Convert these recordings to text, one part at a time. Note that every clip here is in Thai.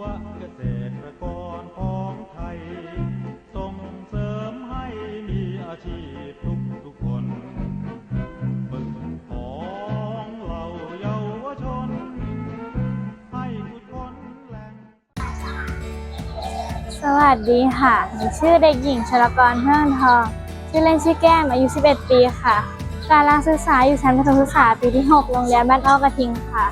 วะเกษตรกรของไทย ส่งเสริมให้มีอาชีพทุกทุกคนฝึกของเราเยาวชน ให้ขุดค้นแหล่ง สวัสดีค่ะหนูชื่อเด็กหญิงชลกรเฮื่องทอง ชื่อเล่นชื่อแก้มอายุ 11 ปีค่ะ การรักศึกษาอยู่ชั้นประถมศึกษาปีที่ 6 โรงเรียนบ้านอ้อกระทิงค่ะ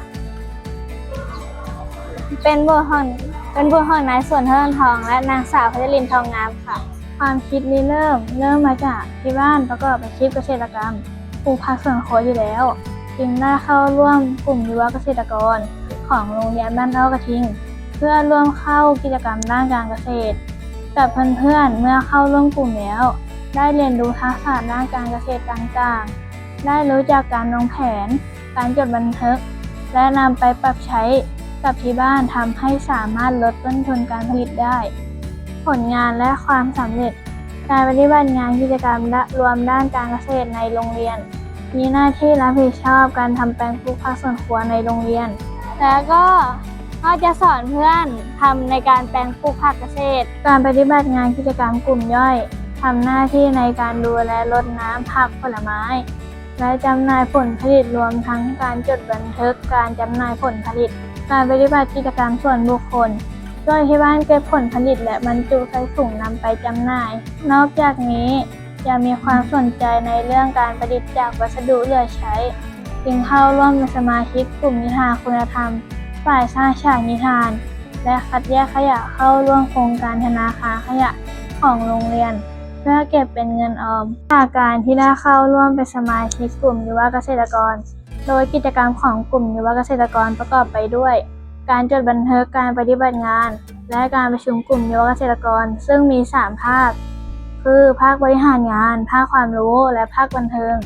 เป็นบัวหองเป็นบัวหองนายส่วนเฮืองทองและนางสาวพัชรินทองงามค่ะ ความคิดริเริ่มเริ่มมาจากที่บ้านประกอบอาชีพเกษตรกรรมปลูกผักสวนครัวอยู่แล้ว จึงได้เข้าร่วมกลุ่มยุวเกษตรกรของโรงเรียนบ้านอ้อกระทิง เพื่อร่วมเข้ากิจกรรมด้านการเกษตรกับเพื่อนๆเมื่อเข้าร่วมกลุ่มแล้ว ได้เรียนรู้ทักษะด้านการเกษตรต่างๆ ได้รู้จักการวางแผน การจดบันทึก และนำไปปรับใช้ กับที่บ้านทำให้สามารถลดต้นทุนการผลิตได้ ผลงานและความสำเร็จ การปฏิบัติงานกิจกรรมและรวมด้านการเกษตรในโรงเรียน มีหน้าที่รับผิดชอบการทำแปลงปลูกผักสวนครัวในโรงเรียน แล้วก็ก็จะสอนเพื่อนทำในการแปลงปลูกผักเกษตร การปฏิบัติงานกิจกรรมกลุ่มย่อยทำหน้าที่ในการดูแลรดน้ำผักผลไม้ และจำหน่ายผลผลิตรวมทั้งการจดบันทึกการจำหน่ายผลผลิต การปฏิบัติกิจกรรมส่วนบุคคลช่วยที่บ้านเก็บผลผลิตและบรรจุใส่ถุงนำไปจำหน่าย นอกจากนี้ยังมีความสนใจในเรื่องการประดิษฐ์จากวัสดุเหลือใช้ จึงเข้าร่วมเป็นสมาชิกกลุ่มนิทานคุณธรรม ฝ่ายสร้างฉากนิทาน และคัดแยกขยะเข้าร่วมโครงการธนาคารขยะของโรงเรียน เพื่อเก็บเป็นเงินออมจากการที่ได้เข้าร่วมเป็นสมาชิกกลุ่มยุวเกษตรกร โดยกิจกรรมของกลุ่มยุวเกษตรกรประกอบไปด้วย การจดบันทึกการปฏิบัติงาน และการประชุมกลุ่มยุวเกษตรกร ซึ่งมี 3 ภาค คือภาคบริหารงาน ภาคความรู้และภาคบันเทิง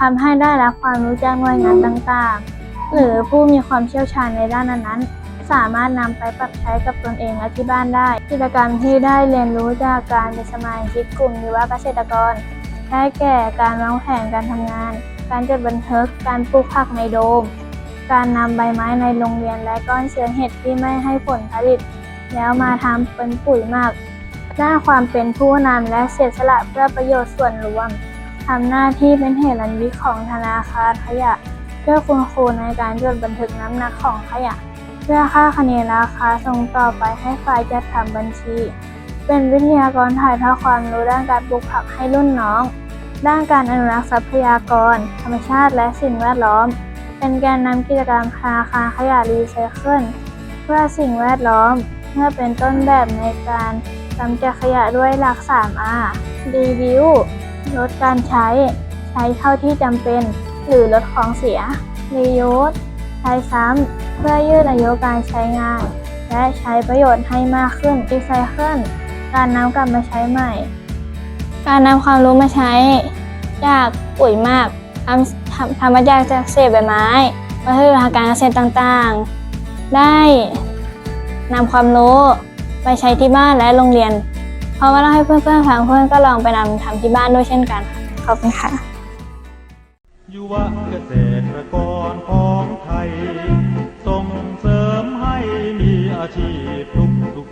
ทำให้ได้รับความรู้จากหน่วยงานต่างๆ หรือผู้มีความเชี่ยวชาญในด้านนั้นๆ สามารถนำไปปรับใช้กับตนเองและที่บ้านได้ กิจกรรมที่ได้เรียนรู้จากการเป็นสมาชิกกลุ่มยุวเกษตรกร ได้แก่การวางแผนการทำงาน การจัดบันทึก การปลูกผักในโดม การนำใบไม้ในโรงเรียนและก้อนเชื้อเห็ดที่ไม่ให้ผลผลิต แล้วมาทำเป็นปุ๋ยหมักด้าความเป็นผู้นำและเสียสละเพื่อประโยชน์ส่วนรวมทำหน้าที่เป็นเหตุรัญยิของธนาคารขยะ เพื่อคุณครูในการจดบันทึกน้ำหนักของขยะ เพื่อค่าคะแนนราคาส่งต่อไปให้ฝ่ายจัดทำบัญชี เป็นวิทยากรถ่ายทอดความรู้ด้านการปลูกผักให้รุ่นน้อง ด้านการอนุรักษ์ทรัพยากร ธรรมชาติและสิ่งแวดล้อม เป็นแกนนำกิจกรรมธนาคารขยะรีไซเคิลเพื่อสิ่งแวดล้อม เมื่อเป็นต้นแบบในการกำจัดขยะด้วยหลัก 3R รีวิวลดการใช้ ใช้เท่าที่จำเป็น หรือลดของเสียรียูสใช้ซ้ำ เพื่อยืดอายุการใช้งาน และใช้ประโยชน์ให้มากขึ้นรีไซเคิลการนำกลับมาใช้ใหม่ การนำความรู้มาใช้จากปุ๋ยมักทำทำทำมาจากจากเศษใบไม้วัสดุทางการเกษตรต่างๆ ได้นำความรู้ไปใช้ที่บ้านและโรงเรียน เพราะว่าเราให้เพื่อนๆฟังเพื่อนก็ลองไปนำทำที่บ้านด้วยเช่นกันค่ะขอบคุณค่ะยุวเกษตรกรของไทย ส่งเสริมให้มีอาชีพทุกทุกๆ